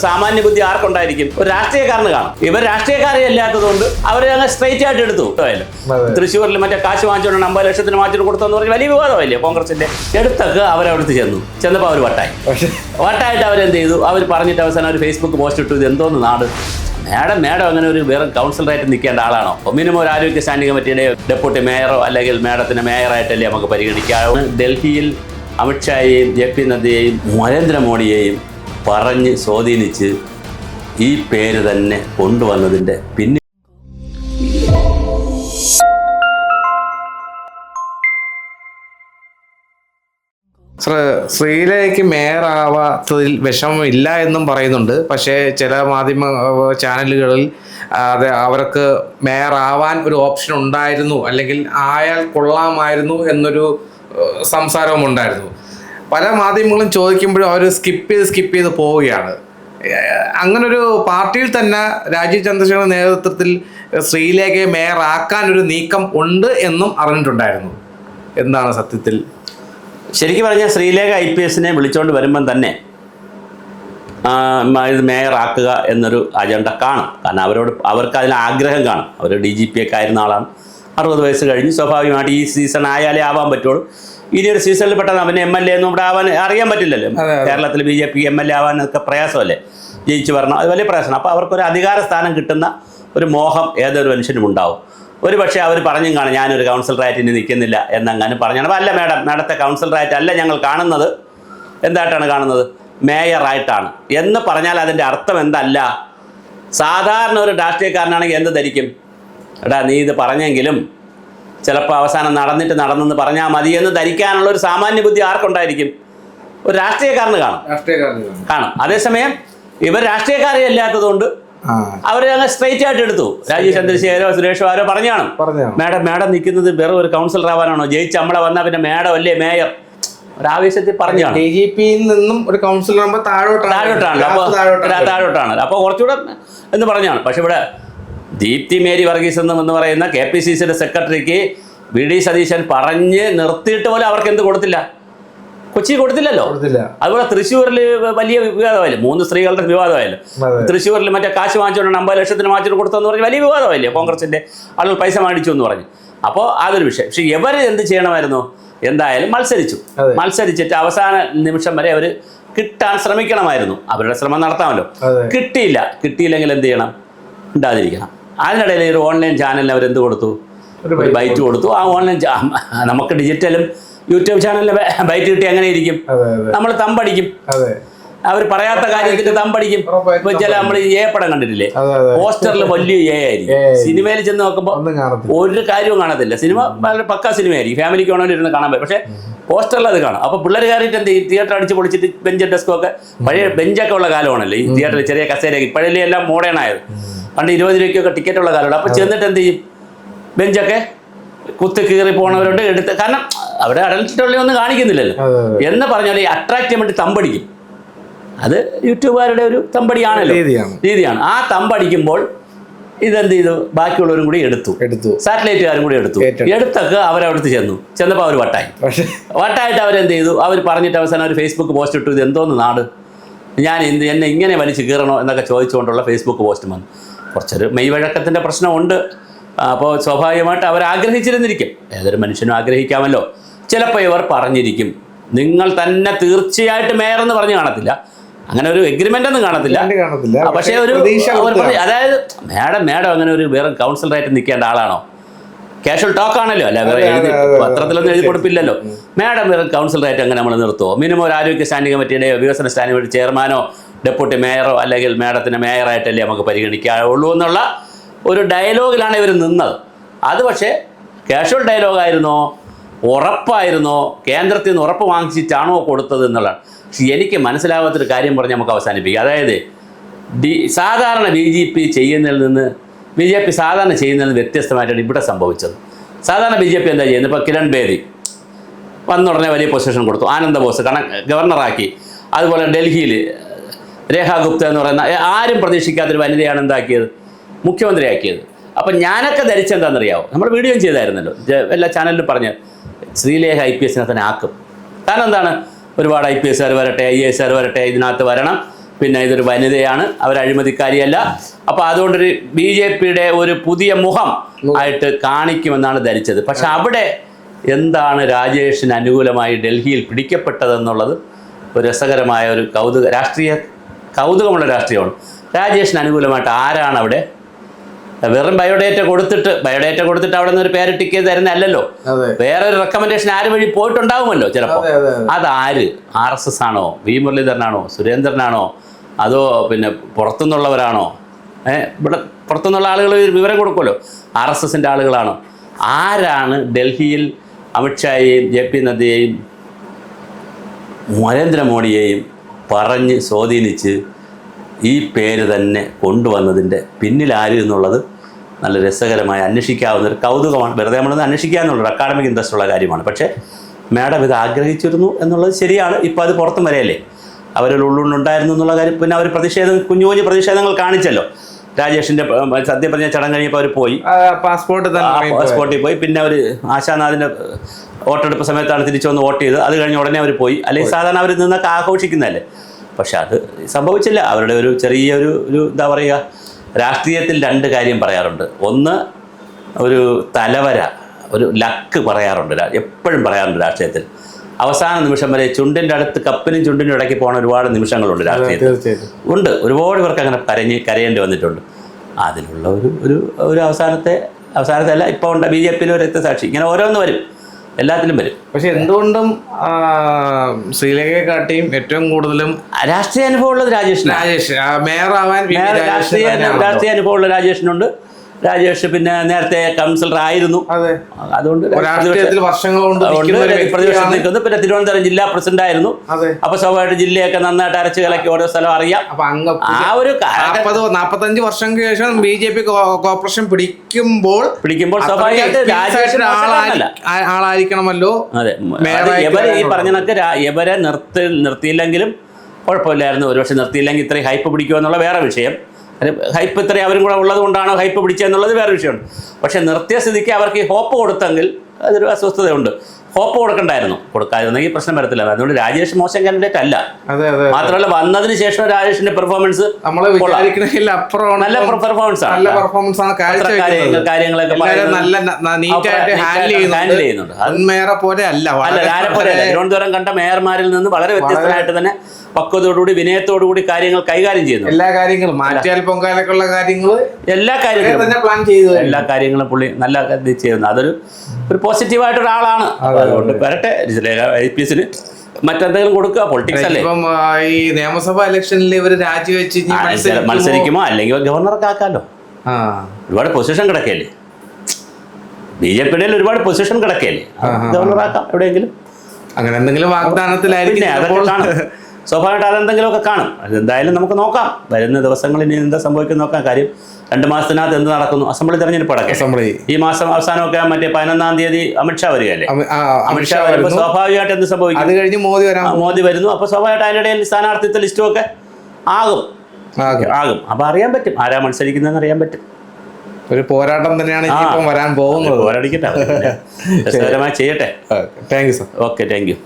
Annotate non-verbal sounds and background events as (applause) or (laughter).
സാമാന്യ ബുദ്ധി ആർക്കുണ്ടായിരിക്കും? ഒരു രാഷ്ട്രീയക്കാരന് കാണും. ഇവർ രാഷ്ട്രീയക്കാരെ അല്ലാത്തതുകൊണ്ട് അവരെ അങ്ങ് സ്ട്രൈറ്റ് ആയിട്ട് എടുത്തു. അതെ. തൃശ്ശൂരിൽ മറ്റേ കാശ് വാങ്ങിച്ചോണ്ട് അമ്പത് ലക്ഷത്തിന് വാങ്ങിച്ചു കൊടുത്തെന്ന് പറഞ്ഞ് വലിയ വിവാദമല്ലേ കോൺഗ്രസിന്റെ? എടുത്തൊക്കെ അവരവിടുത്ത് ചെന്നു. ചെന്നപ്പോൾ അവർ വട്ടായി. വട്ടായിട്ട് അവരെന്ത് ചെയ്തു? അവർ പറഞ്ഞിട്ട് അവസാനം അവർ ഫേസ്ബുക്ക് പോസ്റ്റ് ഇട്ടു. ഇത് എന്തോന്ന് നാട്? മാഡം മാഡം അങ്ങനെ ഒരു വേറെ കൗൺസിലറായിട്ട് നിൽക്കേണ്ട ആളാണോ? മിനിമം ഒരു ആരോഗ്യ സ്റ്റാൻഡിംഗ് കമ്മിറ്റിയുടെ ഡെപ്യൂട്ടി മേയറോ അല്ലെങ്കിൽ മാഡത്തിന് മേയറായിട്ടല്ലേ നമുക്ക് പരിഗണിക്കാം ഡൽഹിയിൽ അമിത്ഷായെയും ജെ പി നദ്ദയെയും നരേന്ദ്രമോദിയെയും പറഞ്ഞ് സ്വാധീനിച്ച് ഈ പേര് തന്നെ കൊണ്ടുവന്നതിന്റെ പിന്നെ ശ്ര- ശ്രീലയ്ക്ക് മേയറാവാത്തതിൽ വിഷമമില്ല എന്നും പറയുന്നുണ്ട്. പക്ഷേ ചില മാധ്യമ ചാനലുകളിൽ അത് അവർക്ക് മേയറാവാൻ ഒരു ഓപ്ഷൻ ഉണ്ടായിരുന്നു അല്ലെങ്കിൽ ആയാൽ കൊള്ളാമായിരുന്നു എന്നൊരു സംസാരവും ഉണ്ടായിരുന്നു പല മാധ്യമങ്ങളും ചോദിക്കുമ്പോഴും അവർ സ്കിപ്പ് ചെയ്ത് സ്കിപ്പ് ചെയ്ത് പോവുകയാണ്. അങ്ങനൊരു പാർട്ടിയിൽ തന്നെ രാജീവ് ചന്ദ്രശേഖരൻ നേതൃത്വത്തിൽ ശ്രീലേഖയെ മേയറാക്കാൻ ഒരു നീക്കം ഉണ്ട് എന്നും അറിഞ്ഞിട്ടുണ്ടായിരുന്നു. എന്താണ് സത്യത്തിൽ? ശരിക്കും പറഞ്ഞാൽ ശ്രീലേഖ ഐ പി എസിനെ വിളിച്ചുകൊണ്ട് വരുമ്പം തന്നെ ഇത് മേയറാക്കുക എന്നൊരു അജണ്ട കാണും. കാരണം അവരോട് അവർക്ക് അതിന് ആഗ്രഹം കാണും. അവർ ഡി ജി പി ഒക്കെ ആയിരുന്ന ആളാണ്. അറുപത് വയസ്സ് കഴിഞ്ഞ്. സ്വാഭാവികമായിട്ട് ഈ സീസൺ ആയാലേ ആവാൻ പറ്റുള്ളൂ. ഇനി ഒരു സീസണിൽ പെട്ടെന്ന് അവന് എം എൽ എ ഒന്നും ഇവിടെ ആവാൻ അറിയാൻ പറ്റില്ലല്ലോ. കേരളത്തിൽ B J P M L A ആവാനൊക്കെ പ്രയാസമല്ലേ? ജയിച്ചു വരണം. അത് വലിയ പ്രയാസമാണ് അപ്പോൾ അവർക്കൊരു അധികാര സ്ഥാനം കിട്ടുന്ന ഒരു മോഹം ഏതൊരു മനുഷ്യനും ഉണ്ടാവും. ഒരു പക്ഷേ അവർ പറഞ്ഞും കാണും ഞാനൊരു കൗൺസിലറായിട്ട് ഇനി നിൽക്കുന്നില്ല എന്നങ്ങനെ പറഞ്ഞാണ് അപ്പോൾ അല്ല മാഡം മാഡത്തെ കൗൺസിലറായിട്ട് അല്ല ഞങ്ങൾ കാണുന്നത്. എന്തായിട്ടാണ് കാണുന്നത്? മേയറായിട്ടാണ്. എന്ന് പറഞ്ഞാൽ അതിന്റെ അർത്ഥം എന്തല്ല? സാധാരണ ഒരു രാഷ്ട്രീയക്കാരനാണെങ്കിൽ എന്ത് ധരിക്കും? എടാ നീ ഇത് പറഞ്ഞെങ്കിലും ചിലപ്പോൾ അവസാനം നടന്നിട്ട് നടന്നെന്ന് പറഞ്ഞാൽ മതി എന്ന് ധരിക്കാനുള്ള ഒരു സാമാന്യ ബുദ്ധി ആർക്കുണ്ടായിരിക്കും? ഒരു രാഷ്ട്രീയക്കാരന് കാണും. കാണും. അതേസമയം ഇവർ രാഷ്ട്രീയക്കാരെ അല്ലാത്തതുകൊണ്ട് ആ. അവർ അങ്ങ് സ്ട്രൈറ്റ് ആയിട്ട് എടുത്തു. രാജീവ് ചന്ദ്രശേഖരോ സുരേഷോ ആരോ പറഞ്ഞാണ്. പറഞ്ഞാണ് മാഡം മാഡം നിൽക്കുന്നത് വെറും ഒരു കൗൺസിലർ ആവാനാണോ? ജയിച്ച് നമ്മളെ വന്നാൽ പിന്നെ മാഡം അല്ലേ മേയർ? ഒരു ആവേശത്തിൽ പറഞ്ഞാണ് ഡി ജി പിയിൽ നിന്നും ഒരു കൗൺസിലർ താഴോട്ടാണ്. താഴോട്ടാണ്. അപ്പോൾ താഴോട്ടാണ്. അപ്പോൾ കുറച്ചുകൂടെ എന്ന് പറഞ്ഞാണ്. പക്ഷെ ഇവിടെ ദീപ്തി മേരി വർഗീസ് എന്നും പറയുന്ന കെ പി സി സിയുടെ സെക്രട്ടറിക്ക് വി ഡി സതീശൻ പറഞ്ഞ് നിർത്തിയിട്ട് പോലും അവർക്ക് എന്ത് കൊടുത്തില്ല? കൊച്ചി കൊടുത്തില്ലല്ലോ? കൊടുത്തില്ല. അതുപോലെ തൃശ്ശൂരിൽ വലിയ വിവാദമായില്ലേ? മൂന്ന് സ്ത്രീകളുടെ വിവാദമായല്ലോ. തൃശ്ശൂരിൽ മറ്റേ കാശ് വാങ്ങിച്ചുകൊണ്ട് അമ്പത് ലക്ഷത്തിന് വാങ്ങിച്ചിട്ട് കൊടുത്തെന്ന് പറഞ്ഞ് വലിയ വിവാദമായില്ലേ കോൺഗ്രസിന്റെ? ആളുകൾ പൈസ മേടിച്ചു എന്ന് പറഞ്ഞു. അപ്പോൾ അതൊരു വിഷയം. പക്ഷെ ഇവർ എന്ത് ചെയ്യണമായിരുന്നു? എന്തായാലും മത്സരിച്ചു. മത്സരിച്ചിട്ട് അവസാന നിമിഷം വരെ അവർ കിട്ടാൻ ശ്രമിക്കണമായിരുന്നു. അവരുടെ ശ്രമം നടത്താമല്ലോ. കിട്ടിയില്ല. കിട്ടിയില്ലെങ്കിൽ എന്ത് ചെയ്യണം? ഉണ്ടാതിരിക്കണം. അതിനിടയിൽ ഒരു ഓൺലൈൻ ചാനലിന് അവരെന്ത് കൊടുത്തു? ഒരു ബൈറ്റ് കൊടുത്തു. ആ ഓൺലൈൻ നമുക്ക് ഡിജിറ്റലും യൂട്യൂബ് ചാനലിൽ ബൈറ്റ് കിട്ടി അങ്ങനെ ഇരിക്കും. നമ്മൾ തമ്പടിക്കും. അവർ പറയാത്ത കാര്യത്തിന് തമ്പടിക്കും. ഇപ്പൊ ചില നമ്മൾ ഏ പടം കണ്ടിട്ടില്ലേ? പോസ്റ്ററിൽ വലിയ എ ആയിരിക്കും. സിനിമയിൽ ചെന്ന് നോക്കുമ്പോൾ ഒരു കാര്യവും കാണത്തില്ല. സിനിമ വളരെ പക്ക സിനിമയായിരിക്കും. ഫാമിലിക്ക് വേണമെങ്കിൽ ഇരുന്ന് കാണാൻ പറ്റും. പക്ഷെ പോസ്റ്ററിൽ അത് കാണാം. അപ്പൊ പിള്ളേർ കയറിയിട്ട് എന്ത് തിയേറ്റർ അടിച്ച് പൊളിച്ചിട്ട് ബെഞ്ച് ഡെസ്കും ഒക്കെ? പഴയ ബെഞ്ചൊക്കെ ഉള്ള കാലമാണല്ലോ. ഈ തിയേറ്ററിൽ ചെറിയ കസേരയൊക്കെ. ഇപ്പോഴല്ലേ എല്ലാം മോഡേൺ ആയത്. പണ്ട് ഇരുപത് രൂപയ്ക്കൊക്കെ ടിക്കറ്റ് ഉള്ള കാലമാണ് അപ്പോൾ ചെന്നിട്ട് എന്ത് ചെയ്യും? ബെഞ്ചൊക്കെ കുത്തി കീറി പോണവരുണ്ട് എടുത്ത് കാരണം അവിടെ അടച്ചിട്ടുള്ള ഒന്നും കാണിക്കുന്നില്ലല്ലോ. എന്ന് പറഞ്ഞാൽ ഈ അട്രാക്ട് ചെയ്യാൻ വേണ്ടി തമ്പടിക്കും. അത് യൂട്യൂബുകാരുടെ ഒരു തമ്പടിയാണല്ലോ. രീതിയാണ്. ആ തമ്പടിക്കുമ്പോൾ ഇതെന്ത് ചെയ്തു? ബാക്കിയുള്ളവരും കൂടി എടുത്തു. എടുത്തു. സാറ്റലൈറ്റുകാരും കൂടി എടുത്തു. എടുത്തൊക്കെ അവരവിടുത്ത് ചെന്നു. ചെന്നപ്പോൾ അവർ വട്ടായി. വട്ടായിട്ട് അവരെന്ത് ചെയ്തു? അവർ പറഞ്ഞിട്ട് അവസാനം അവർ ഫേസ്ബുക്ക് പോസ്റ്റ് ഇട്ടു. ഇത് എന്തോന്ന് നാട്? ഞാൻ എന്ത് എന്നെ ഇങ്ങനെ വലിച്ചു കീറണോ എന്നൊക്കെ ചോദിച്ചുകൊണ്ടുള്ള ഫേസ്ബുക്ക് പോസ്റ്റ് വന്നു. കുറച്ചൊരു മെയ്വഴക്കത്തിന്റെ പ്രശ്നമുണ്ട്. അപ്പോൾ സ്വാഭാവികമായിട്ട് അവർ ആഗ്രഹിച്ചിരുന്നിരിക്കും. ഏതൊരു മനുഷ്യനും ആഗ്രഹിക്കാമല്ലോ. ചിലപ്പോൾ ഇവർ പറഞ്ഞിരിക്കും. നിങ്ങൾ തന്നെ തീർച്ചയായിട്ടും മേയർ എന്ന് പറഞ്ഞു കാണത്തില്ല. അങ്ങനെ ഒരു എഗ്രിമെന്റ് ഒന്നും കാണത്തില്ല. പക്ഷേ ഒരു അതായത് മേഡം മേഡം അങ്ങനെ ഒരു വേറെ കൗൺസിലറായിട്ട് നിൽക്കേണ്ട ആളാണോ? കാഷ്വൽ ടോക്ക് ആണല്ലോ. അല്ല വേറെ എഴുതി പത്രത്തിലൊന്നും എഴുതി. കൊടുപ്പില്ലല്ലോ. മേഡം വേറെ കൗൺസിലറായിട്ട് അങ്ങനെ നമ്മൾ നിർത്തുമോ മിനിമം ഒരു ആരോഗ്യ സ്റ്റാൻഡിംഗ് കമ്മിറ്റിയുടെയോ വികസന സ്റ്റാൻഡിംഗ് കമ്മിറ്റി ചെയർമാനോ ഡെപ്യൂട്ടി മേയറോ അല്ലെങ്കിൽ മേഡത്തിന്റെ മേയറായിട്ടല്ലേ നമുക്ക് പരിഗണിക്കാവുള്ളൂ എന്നുള്ള ഒരു ഡയലോഗിലാണ് ഇവർ നിന്നത്. അത് പക്ഷേ കാഷ്വൽ ഡയലോഗായിരുന്നോ? ഉറപ്പായിരുന്നോ? കേന്ദ്രത്തിൽ നിന്ന് ഉറപ്പ് വാങ്ങിച്ചിട്ടാണോ കൊടുത്തത് എന്നുള്ളതാണ്. പക്ഷെ എനിക്ക് മനസ്സിലാവാത്തൊരു കാര്യം പറഞ്ഞ് നമുക്ക് അവസാനിപ്പിക്കാം. അതായത് ഡി സാധാരണ ബി ജെ പി ചെയ്യുന്നതിൽ നിന്ന് ബി ജെ പി സാധാരണ ചെയ്യുന്നതിൽ നിന്ന് വ്യത്യസ്തമായിട്ടാണ് ഇവിടെ സംഭവിച്ചത്. സാധാരണ ബി ജെ പി എന്താ ചെയ്യുന്നത്? ഇപ്പോൾ കിരൺ ബേദി വന്ന ഉടനെ വലിയ പൊസിഷൻ കൊടുത്തു. ആനന്ദ ബോസ് കണ ഗവർണറാക്കി. അതുപോലെ ഡൽഹിയിൽ രേഖ ഗുപ്ത എന്ന് പറയുന്ന ആരും പ്രതീക്ഷിക്കാത്തൊരു വനിതയാണ് എന്താക്കിയത്? മുഖ്യമന്ത്രിയാക്കിയത്. അപ്പം ഞാനൊക്കെ ധരിച്ചെന്താണെന്നറിയാവോ നമ്മൾ വീഡിയോ ചെയ്തായിരുന്നല്ലോ. എല്ലാ ചാനലിലും പറഞ്ഞ് ശ്രീലേഖ ഐ പി എസിനെ തന്നെ ആക്കും. കാരണം എന്താണ്? ഒരുപാട് ഐ പി എസ്സുകാർ വരട്ടെ ഐ എ എസ്സുകാർ വരട്ടെ ഇതിനകത്ത് വരണം. പിന്നെ ഇതൊരു വനിതയാണ് അവർ അഴിമതിക്കാരിയല്ല. അപ്പോൾ അതുകൊണ്ടൊരു ബി ജെ പിയുടെ ഒരു പുതിയ മുഖം ആയിട്ട് കാണിക്കുമെന്നാണ് ധരിച്ചത്. പക്ഷെ അവിടെ എന്താണ് രാജേഷിന് അനുകൂലമായി ഡൽഹിയിൽ പിടിക്കപ്പെട്ടതെന്നുള്ളത് ഒരു രസകരമായ ഒരു കൗതുക രാഷ്ട്രീയ കൗതുകമുള്ള രാഷ്ട്രീയമാണ്. രാജേഷിന് അനുകൂലമായിട്ട് ആരാണ് അവിടെ? വെറും ബയോഡേറ്റ കൊടുത്തിട്ട് ബയോഡേറ്റ കൊടുത്തിട്ട് അവിടെ നിന്ന് ഒരു പേര് ടിക്ക് ചെയ്ത് തരുന്നതല്ലല്ലോ. അതെ. വേറെ ഒരു റെക്കമെൻഡേഷൻ ആര് വഴി പോയിട്ടുണ്ടാവുമല്ലോ ചിലപ്പോൾ അതെ. അതാര്? ആർ എസ് എസ് ആണോ? വി മുരളീധരനാണോ? സുരേന്ദ്രനാണോ? അതോ പിന്നെ പുറത്തുനിന്നുള്ളവരാണോ? ഏഹ് ഇവിടെ പുറത്തുനിന്നുള്ള ആളുകൾ വിവരം കൊടുക്കുമല്ലോ. ആർ എസ് എസിന്റെ ആളുകളാണോ. ആരാണ് ഡൽഹിയിൽ അമിത്ഷായെയും ജെ പി നദ്ദയെയും നരേന്ദ്രമോദിയെയും പറഞ്ഞ് സ്വാധീനിച്ച് ഈ പേര് തന്നെ കൊണ്ടുവന്നതിന്റെ പിന്നിൽ ആര് എന്നുള്ളത് നല്ല രസകരമായി അന്വേഷിക്കാവുന്ന ഒരു കൗതുകമാണ്. വെറുതെ നമ്മളൊന്ന് അന്വേഷിക്കുക എന്നുള്ളത് അക്കാഡമിക് ഇൻട്രസ്റ്റ് ഉള്ള കാര്യമാണ്. പക്ഷേ മാഡം ഇത് ആഗ്രഹിച്ചിരുന്നു എന്നുള്ളത് ശരിയാണ്. ഇപ്പോൾ അത് പുറത്തും വരെയല്ലേ? അവരിൽ ഉള്ളുണ്ടായിരുന്നു എന്നുള്ള കാര്യം പിന്നെ അവർ പ്രതിഷേധം കുഞ്ഞു കുഞ്ഞു പ്രതിഷേധങ്ങൾ കാണിച്ചല്ലോ. രാജേഷിന്റെ ഏർ, സത്യപ്രതിജ്ഞ ചടങ്ങ് കഴിഞ്ഞപ്പോൾ അവർ പോയി. പാസ്പോർട്ട് പാസ്പോർട്ടിൽ പോയി. പിന്നെ അവർ ആശാനാഥിന്റെ വോട്ടെടുപ്പ് സമയത്താണ് തിരിച്ചു വന്ന് വോട്ട് ചെയ്ത് അത് കഴിഞ്ഞ് ഉടനെ അവർ പോയി. അല്ലെങ്കിൽ സാധാരണ അവർ നിന്നൊക്കെ ആഘോഷിക്കുന്നതല്ലേ? പക്ഷെ അത് സംഭവിച്ചില്ല. അവരുടെ ഒരു ചെറിയ ഒരു എന്താ പറയുക രാഷ്ട്രീയത്തിൽ രണ്ട് കാര്യം പറയാറുണ്ട്. ഒന്ന് ഒരു തലവര ഒരു ലക്ക് പറയാറുണ്ട്. എപ്പോഴും പറയാറുണ്ട് രാഷ്ട്രീയത്തിൽ. അവസാന നിമിഷം വരെ ചുണ്ടിന്റെ അടുത്ത് കപ്പിനും ചുണ്ടിനും ഇടയ്ക്ക് പോകുന്ന ഒരുപാട് നിമിഷങ്ങളുണ്ട് രാഷ്ട്രീയത്തിൽ. ഉണ്ട്. ഒരുപാട് പേർക്ക് അങ്ങനെ കരഞ്ഞ് കരയേണ്ടി വന്നിട്ടുണ്ട്. അതിലുള്ള ഒരു ഒരു ഒരു അവസാനത്തെ അവസാനത്തെ അല്ല ഇപ്പോൾ ഉണ്ട് ബി ജെ പിയിലെ ഒരു രക്തസാക്ഷി. ഇങ്ങനെ ഓരോന്ന് വരും. എല്ലാത്തിലും വരും. പക്ഷെ എന്തുകൊണ്ടും ശ്രീലേഖയെ കാട്ടിയും ഏറ്റവും കൂടുതലും രാഷ്ട്രീയ അനുഭവം ഉള്ളത് രാജേഷിനാണ്. രാജേഷ് മേയർ ആവാൻ രാഷ്ട്രീയ. രാഷ്ട്രീയ അനുഭവമുള്ള രാജേഷിനുണ്ട്. രാജേഷ് പിന്നെ നേരത്തെ കൗൺസിലർ ആയിരുന്നു. അതെ. അതുകൊണ്ട് പ്രതിപക്ഷം. നിൽക്കുന്നു പിന്നെ തിരുവനന്തപുരം ജില്ലാ പ്രസിഡന്റ് ആയിരുന്നു. അപ്പൊ സ്വാഭാവികമായിട്ട് ജില്ലയൊക്കെ നന്നായിട്ട് അരച്ചു കലക്കി ഓരോ സ്ഥലം അറിയാം. ആ ഒരു നാപ്പത്തഞ്ച് വർഷം ശേഷം ബി ജെ പി കോർപ്പറേഷൻ പിടിക്കുമ്പോൾ പിടിക്കുമ്പോൾ സ്വാഭാവികമായിട്ട് ആളായിരിക്കണമല്ലോ. അതെ. ഈ പറഞ്ഞതൊക്കെ പറഞ്ഞ ഇവരെ നിർത്തി നിർത്തിയില്ലെങ്കിലും കുഴപ്പമില്ലായിരുന്നു. ഒരുപക്ഷെ നിർത്തിയില്ലെങ്കിൽ ഇത്രയും ഹൈപ്പ് പിടിക്കുക എന്നുള്ള വേറെ വിഷയം. ഹൈപ്പ് ഇത്രയും അവരും കൂടെ ഉള്ളത് കൊണ്ടാണോ ഹൈപ്പ് പിടിച്ചതെന്നുള്ളത് വേറെ വിഷയമുണ്ട്. പക്ഷേ നിർത്തിയ സ്ഥിതിക്ക് അവർക്ക് ഈ ഹോപ്പ് കൊടുത്തെങ്കിൽ അതൊരു അസ്വസ്ഥതയുണ്ട്. ഹോപ്പ് കൊടുക്കണ്ടായിരുന്നു. കൊടുക്കാതിരുന്നെങ്കിൽ പ്രശ്നം വരത്തില്ല. അതുകൊണ്ട് രാജേഷ് മോശം കാൻഡിഡേറ്റ് അല്ല. മാത്രമല്ല വന്നതിന് ശേഷം രാജേഷിന്റെ പെർഫോമൻസ് നല്ല പെർഫോമൻസ് ആണ്. പെർഫോമൻസ് ആണ് കാര്യങ്ങളൊക്കെ ഹാൻഡിൽ ചെയ്യുന്നുണ്ട്. തിരുവനന്തപുരം കണ്ട മേയർമാരിൽ നിന്ന് വളരെ വ്യത്യസ്തമായിട്ട് തന്നെ പക്വതയോടുകൂടി വിനയത്തോടുകൂടി കാര്യങ്ങൾ കൈകാര്യം ചെയ്യുന്നു. എല്ലാ കാര്യങ്ങളും മാറ്റിയാൽ പൊങ്കാലൊക്കെയുള്ള കാര്യങ്ങൾ എല്ലാ കാര്യങ്ങളും. പ്ലാൻ ചെയ്തു എല്ലാ കാര്യങ്ങളും പുള്ളി നല്ല ഇത് ചെയ്യുന്നു. അതൊരു ഒരു പോസിറ്റീവായിട്ട് ഒരാളാണ് അതുകൊണ്ട് വരട്ടെ. ഐ പി എസിന് മറ്റെന്തെങ്കിലും കൊടുക്കുക. പൊളിറ്റിക്സ് അല്ലേ? ഇപ്പം ഈ നിയമസഭാ ഇലക്ഷനിൽ ഇവർ രാജിവെച്ച് മത്സരിക്കുമോ? അല്ലെങ്കിൽ ഗവർണർക്ക് ആക്കാലോ. ഒരുപാട് പൊസിഷൻ കിടക്കല്ലേ ബി ജെ പിയുടെ ഒരുപാട് പൊസിഷൻ കിടക്കല്ലേ ഗവർണറാക്കാം എവിടെയെങ്കിലും. അങ്ങനെ എന്തെങ്കിലും വാഗ്ദാനത്തിലായിരിക്കും (laughs) സ്വാഭാവികമായിട്ട് അതെന്തെങ്കിലുമൊക്കെ കാണും. അതെന്തായാലും നമുക്ക് നോക്കാം. വരുന്ന ദിവസങ്ങളിൽ ഇനി എന്താ സംഭവിക്കും നോക്കാം. കാര്യം രണ്ട് മാസത്തിനകത്ത് എന്ത് നടക്കുന്നു? അസംബ്ലി തെരഞ്ഞെടുപ്പ് അടക്കം. അസംബ്ലി. ഈ മാസം അവസാനമൊക്കെ മറ്റേ പതിനൊന്നാം തീയതി അമിത്ഷാ വരികയല്ലേ? അമിത്ഷാ വരുമ്പോൾ സ്വാഭാവികമായിട്ട് എന്ത് സംഭവിക്കും? അത് കഴിഞ്ഞ് മോദി വരാം മോദി വരുന്നു. അപ്പോൾ സ്വാഭാവികമായിട്ട് അതിനിടയിൽ സ്ഥാനാർത്ഥിത്വ ലിസ്റ്റും ഒക്കെ ആകും. ആകെ. അപ്പോൾ അറിയാൻ പറ്റും. ആരാ മത്സരിക്കുന്നതെന്ന് അറിയാൻ പറ്റും. ഒരു പോരാട്ടം തന്നെയാണ് വരാൻ പോകുന്നത്. പോരാടിക്കട്ടെ. (laughs) രസകരമായി ചെയ്യട്ടെ. Thank you sir. Okay thank you.